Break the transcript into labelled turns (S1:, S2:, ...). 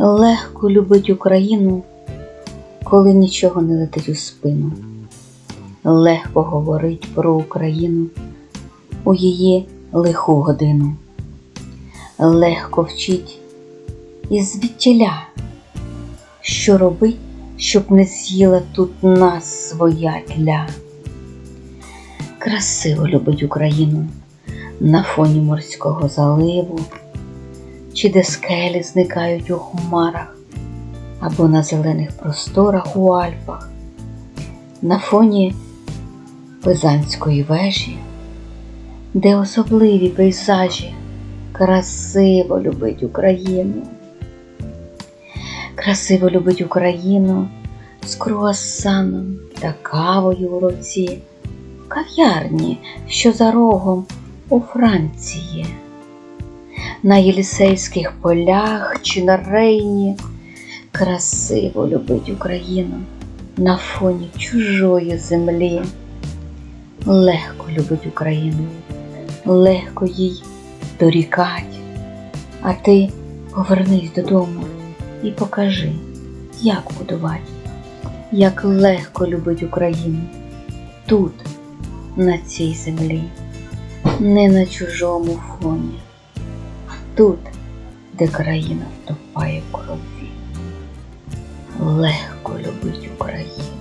S1: Легко любить Україну, коли нічого не летить у спину. Легко говорить про Україну у її лиху годину. Легко вчить із звідтіля, що робить, щоб не з'їла тут нас своя тля. Красиво любить Україну на фоні морського заливу, чи де скелі зникають у хмарах, або на зелених просторах у Альпах, на фоні Пизанської вежі, де особливі пейзажі красиво любить Україну. Красиво любить Україну з круасаном та кавою у руці, кав'ярні, що за рогом у Франції. На Єлісейських полях чи на Рейні красиво любить Україну на фоні чужої землі. Легко любить Україну, легко їй дорікать. А ти повернись додому і покажи, як будувати, як легко любить Україну тут, на цій землі, не на чужому фоні, тут, де країна втопає в крові. Легко любить Україну.